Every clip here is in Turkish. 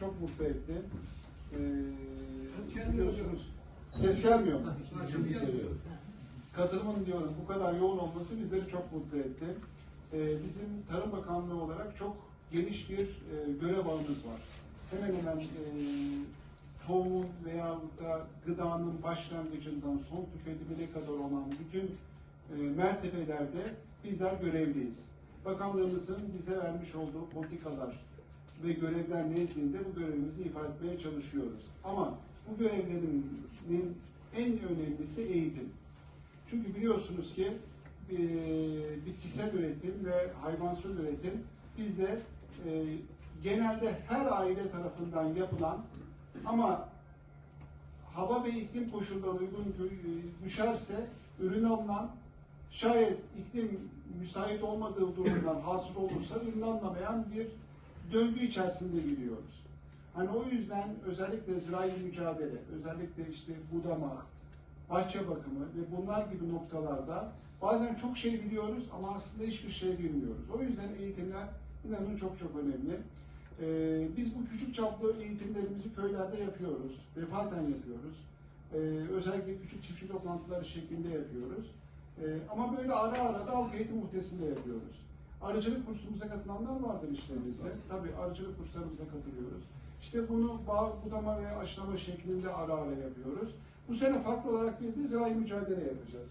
çok mutlu etti. Ee, biliyorsunuz. Ses gelmiyor mu? Şimdi. Katılımın diyorum bu kadar yoğun olması bizleri çok mutlu etti. Ee, bizim Tarım Bakanlığı olarak çok geniş bir e, görev ağımız var. Hemen hemen e, tohumun veya da gıdanın başlangıcından son tüketimine kadar olan bütün e, mertebelerde bizler görevliyiz. Bakanlığımızın bize vermiş olduğu politikalar ve görevler nezdinde bu görevimizi ifade etmeye çalışıyoruz. Ama bu görevlerin en önemlisi eğitim. Çünkü biliyorsunuz ki e, bitkisel üretim ve hayvansal üretim bizde e, genelde her aile tarafından yapılan ama hava ve iklim koşulları uygun gö- düşerse ürün alınan şayet iklim müsait olmadığı durumdan hasıl olursa ürün alınamayan bir döngü içerisinde gidiyoruz. Hani o yüzden özellikle zirai mücadele, özellikle işte budama, bahçe bakımı ve bunlar gibi noktalarda bazen çok şey biliyoruz ama aslında hiçbir şey bilmiyoruz. O yüzden eğitimler inanın çok çok önemli. Ee, biz bu küçük çaplı eğitimlerimizi köylerde yapıyoruz, defaten yapıyoruz. Ee, özellikle küçük çiftçi toplantıları şeklinde yapıyoruz. Ee, ama böyle ara ara da halk eğitim muhtesinde yapıyoruz. Arıcılık kursumuza katılanlar vardır işlerimizde. Tabii arıcılık kurslarımıza katılıyoruz. İşte bunu bağ, budama ve aşılama şeklinde ara ara yapıyoruz. Bu sene farklı olarak bir de zirai mücadele yapacağız.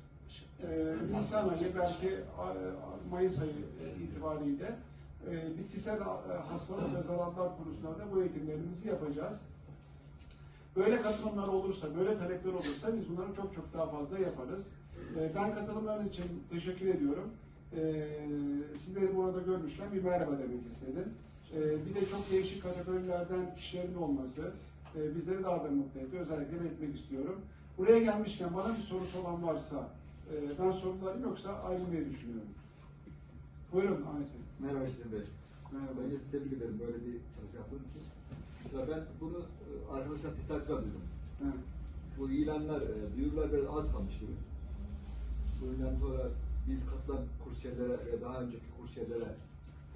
Ee, Nisan ayı belki a- Mayıs ayı e, itibariyle e, bitkisel a- hastalık ve zararlar konusunda da bu eğitimlerimizi yapacağız. Böyle katılımlar olursa, böyle talepler olursa biz bunları çok çok daha fazla yaparız. Ee, Ben katılımlarınız için teşekkür ediyorum. Ee, Sizleri burada görmüşken bir merhaba demek istedim. Ee, Bir de çok değişik kategorilerden kişilerin olması e, bizleri daha da mutlu ediyor. Özellikle belirtmek istiyorum. Buraya gelmişken bana bir sorusu olan varsa e, ben sorularım yoksa ayrılmayı düşünüyorum. Buyurun Ahmet Bey. Merhaba Hüseyin Bey. Merhaba. Önce tebrik ederim böyle bir çalışma yaptığınız için. Mesela ben bunu e, arkadaşlar tesadüfen duydum. Bu ilanlar, e, duyurular biraz az kalmış gibi. Bundan sonra biz katılan kursiyerlere ve daha önceki kursiyerlere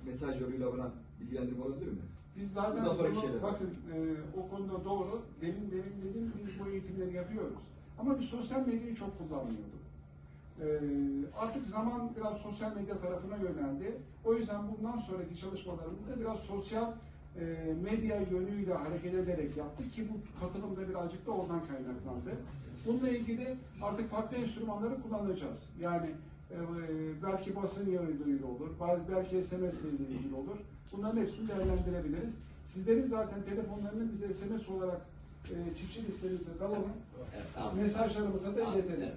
mesaj yoluyla falan bilgilendirme olabilir mi? Biz zaten Bundan sonraki şeyler. bakın e, o konuda doğru. Demin demin dedim biz bu eğitimleri yapıyoruz. Ama biz sosyal medyayı çok kullanmıyorduk. E, artık zaman biraz sosyal medya tarafına yöneldi. O yüzden bundan sonraki çalışmalarımızda biraz sosyal e, medya yönüyle hareket ederek yaptık ki bu katılım da birazcık da oradan kaynaklandı. Bununla ilgili artık farklı enstrümanları kullanacağız. Yani belki basın yayınlarıyla olur, belki SMS ile ilgili olur. Bunların hepsini değerlendirebiliriz. Sizlerin zaten telefonlarını bize SMS olarak e, çiftçi listenize dalalım. Mesajlarımıza da iletelim.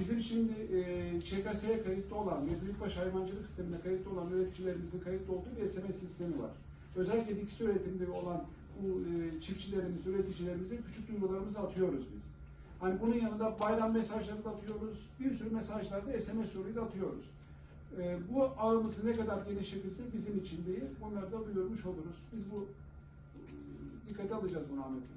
Bizim şimdi e, ÇKS'ye kayıtlı olan ve Büyükbaş Hayvancılık Sistemi'ne kayıtlı olan üreticilerimizin kayıtlı olduğu bir SMS sistemi var. Özellikle bitki üretiminde olan bu e, çiftçilerimiz, üreticilerimize küçük duyurularımızı atıyoruz biz. Hani bunun yanında bayram mesajları da atıyoruz, bir sürü mesajlar da SMS yoluyla atıyoruz. E, bu ağımızı ne kadar genişletirse bizim için değil, bunları da duyurmuş oluruz. Biz bu e, dikkate alacağız bunu Ahmet Bey.